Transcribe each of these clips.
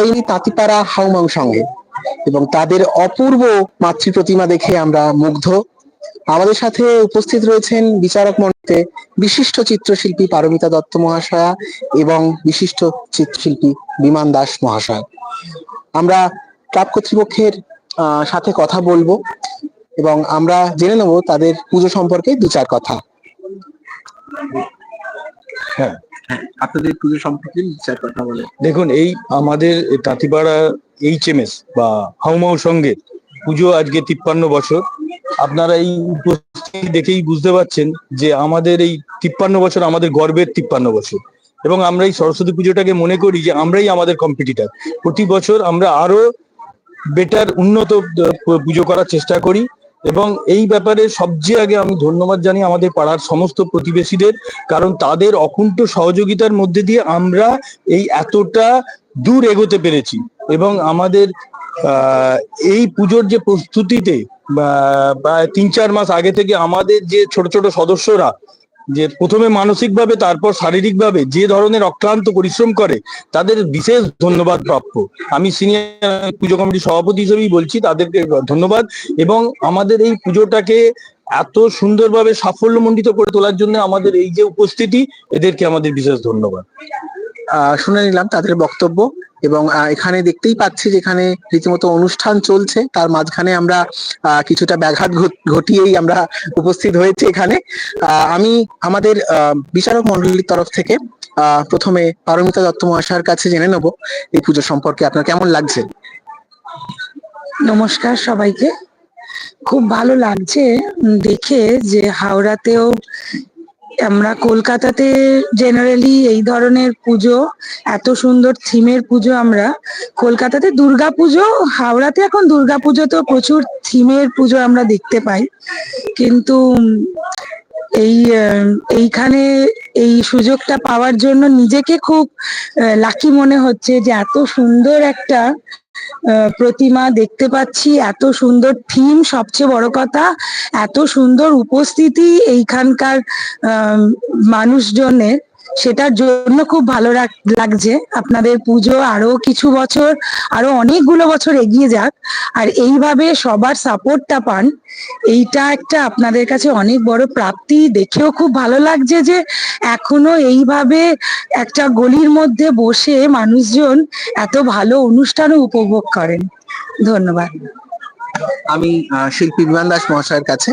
এই তাঁতিপাড়া হাউমাউ সঙ্গে এবং তাদের অপূর্ব মাতৃ প্রতিমা দেখে আমরা মুগ্ধ। আমাদের সাথে উপস্থিত রয়েছেন বিচারক মণ্ডলে বিশিষ্ট চিত্রশিল্পী পারমিতা দত্ত মহাশয়া এবং বিশিষ্ট চিত্রশিল্পী বিমান দাস মহাশয়। আমরা ক্লাব কর্তৃপক্ষের সাথে কথা বলব এবং আমরা জেনে নেব তাদের পুজো সম্পর্কে দু চার কথা। হ্যাঁ। আপনাদের পুজো সম্পর্কে চার কথা দেখুন, এই আমাদের তাঁতিপাড়া এইচএমএস বা হাউমাউ সঙ্গে পুজো আজকে তিপ্পান্ন বছর। আপনারা এই উপস্থিতি দেখেই বুঝতে পারছেন যে আমাদের এই তিপ্পান্ন বছর আমাদের গর্বের তিপ্পান্ন বছর। এবং আমরা এই সরস্বতী পুজোটাকে মনে করি যে আমরাই আমাদের কম্পিটিটার প্রতি বছর আমরা আরও বেটার উন্নত পুজো করার চেষ্টা করি। এবং এই ব্যাপারে সবচেয়ে আগে আমি ধন্যবাদ জানি আমাদের পাড়ার সমস্ত প্রতিবেশীদের, কারণ তাদের অকুণ্ঠ সহযোগিতার মধ্যে দিয়ে আমরা এই এতটা দূর এগোতে পেরেছি। এবং আমাদের এই পুজোর যে প্রস্তুতিতে বা তিন চার মাস আগে থেকে আমাদের যে ছোট ছোট সদস্যরা যে প্রথমে মানসিকভাবে, তারপর শারীরিকভাবে যে ধরনের অক্লান্ত পরিশ্রম করে, তাদের বিশেষ ধন্যবাদ প্রাপ্য। আমি সিনিয়র পুজো কমিটির সভাপতি হিসেবেই বলছি, তাদেরকে ধন্যবাদ। এবং আমাদের এই পুজোটাকে এত সুন্দরভাবে সাফল্যমণ্ডিত করে তোলার জন্য আমাদের এই যে উপস্থিতি, এদেরকে আমাদের বিশেষ ধন্যবাদ। শুনে নিলাম তাদের বক্তব্য এবং এখানে দেখতেই পাচ্ছি যেখানে রীতিমতো অনুষ্ঠান চলছে, তার মাঝখানে আমরা কিছুটা ব্যাঘাত ঘট- ঘটিয়েই আমরা উপস্থিত হয়েছি এখানে। আমি আমাদের বিচারক মন্ডলীর তরফ থেকে প্রথমে পারমিতা দত্ত মহাশয়ের কাছে জেনে নেব এই পুজো সম্পর্কে। আপনার কেমন লাগছে? নমস্কার সবাইকে। খুব ভালো লাগছে দেখে যে হাওড়াতেও আমরা কলকাতাতে জেনারেলি এই ধরনের পুজো, এত সুন্দর থিমের পুজো আমরা কলকাতাতে দুর্গা পুজো, হাওড়াতে এখন দুর্গা পুজো তো প্রচুর থিমের পুজো আমরা দেখতে পাই। কিন্তু এই এইখানে এই সুযোগটা পাওয়ার জন্য নিজেকে খুব লাকি মনে হচ্ছে যে এত সুন্দর একটা প্রতিমা দেখতে পাচ্ছি। এত সুন্দর থিম সবচেয়ে বড় কথা এত সুন্দর উপস্থিতি এইখানকার মানুষজনের। সেটার জন্য খুব ভালো লাগছে। আপনাদের পুজো আরও কিছু বছর আরও অনেকগুলো বছর এগিয়ে যাক। আর এইভাবে সবার সাপোর্টটা পান, এইটা একটা আপনাদের কাছে অনেক বড় প্রাপ্তি। দেখেও খুব ভালো লাগছে যে এখনও এইভাবে একটা গলির মধ্যে বসে মানুষজন এত ভালো অনুষ্ঠানও উপভোগ করেন। ধন্যবাদ। আমি শিল্পী বিমান দাস মহাশয়ের কাছে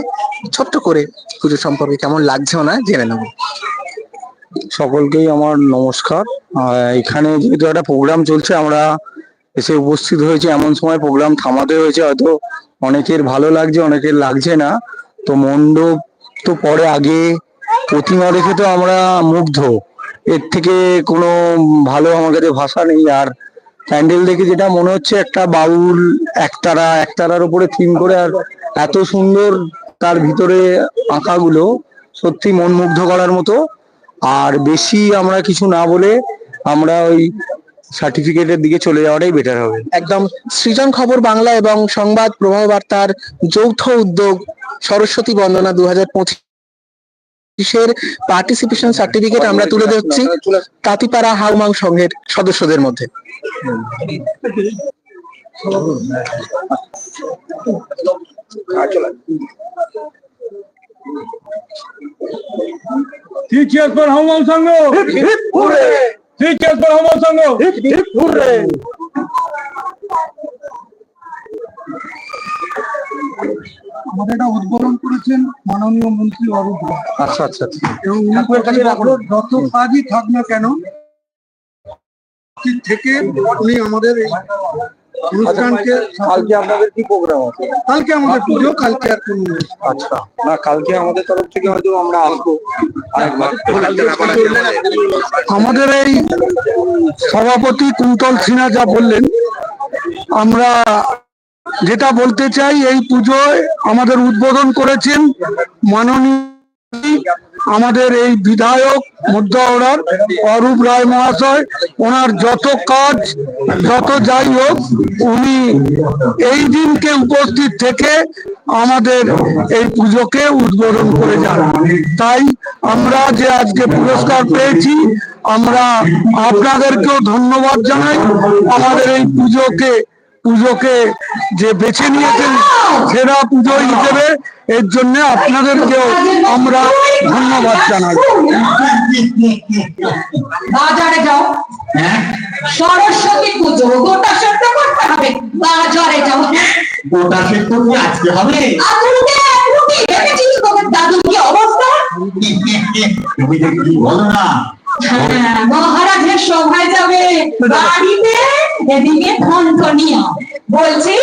ছোট্ট করে পুজো সম্পর্কে কেমন লাগছে ওনার জেনে নেব। সকলকেই আমার নমস্কার। এখানে যেহেতু একটা প্রোগ্রাম চলছে, আমরা এসে উপস্থিত হয়েছে। এমন সময় প্রোগ্রাম থামাতে হয়েছে, হয়তো অনেকের ভালো লাগছে, অনেকের লাগছে না। তো মণ্ডপ তো পরে আগে, প্রতিমা দেখে তো আমরা মুগ্ধ। এর থেকে কোনো ভালো আমার কাছে ভাষা নেই। আর প্যান্ডেল দেখে যেটা মনে হচ্ছে, একটা বাউল একতারা, একতারার উপরে থিম করে, আর এত সুন্দর তার ভিতরে আঁকাগুলো সত্যি মন মুগ্ধ করার মতো। আর বেশি আমরা কিছু না বলে আমরা ওই সার্টিফিকেটের দিকে চলে যাওয়াটাই বেটার হবে। একদম সৃজন খবর বাংলা এবং সংবাদ প্রভাব বার্তার যৌথ উদ্যোগ সরস্বতী বন্দনা দু হাজার পঁচিশের পার্টিসিপেশন সার্টিফিকেট আমরা তুলে দিচ্ছি তাঁতিপাড়া হাউমাউ সংঘের সদস্যদের মধ্যে। Three cheers for Hamal Sangho! আমাদের এটা উদ্বোধন করেছেন মাননীয় মন্ত্রী অরূপ আচ্ছা আচ্ছা আচ্ছা। এবং যত- কাজই থাক না কেন ঠিক থেকে উনি আমাদের এই অনুষ্ঠানকে কালকে আপনাদের কি প্রোগ্রাম আছে? কালকে আমাদের পুজো কালকে আর কোনো আচ্ছা না কালকে আমাদের তরফ থেকে হয়তো আমরা আসব আমাদের এই সভাপতি কুন্তল সিনহা যা বললেন আমরা যেটা বলতে চাই এই পুজোয় আমাদের উদ্বোধন করেছেন মাননীয় আমাদের এই বিধায়ক মধ্য হাওড়ার অরূপ রায় মহাশয়, ওনার যত কাজ, যত যাই হোক, উনি এই দিনকে উপস্থিত থেকে আমাদের এই পুজোকে উদ্বোধন করে যান। তাই আমরা যে আজকে পুরস্কার পেয়েছি, আমরা আপনাদেরকেও ধন্যবাদ জানাই। আমাদের এই পুজোকে পুজোকে যে বেছে নিয়েছেন সেরা পুজো হিসেবে, এর জন্য আপনাদেরকেও আমরা ধন্যবাদ জানাই। বাজারে যাও। সরস্বতী পুজো গোটা সেদ্ধ করতে হবে। বাজারে যাও। গোটা সেদ্ধ কি আজকে হবে? আজকে রুটি দাদুর কি অবস্থা? তুমি যে কি বলো না। হ্যাঁ, মহারাজের সভায় যাবে। বাড়িতে এদিকে বলছি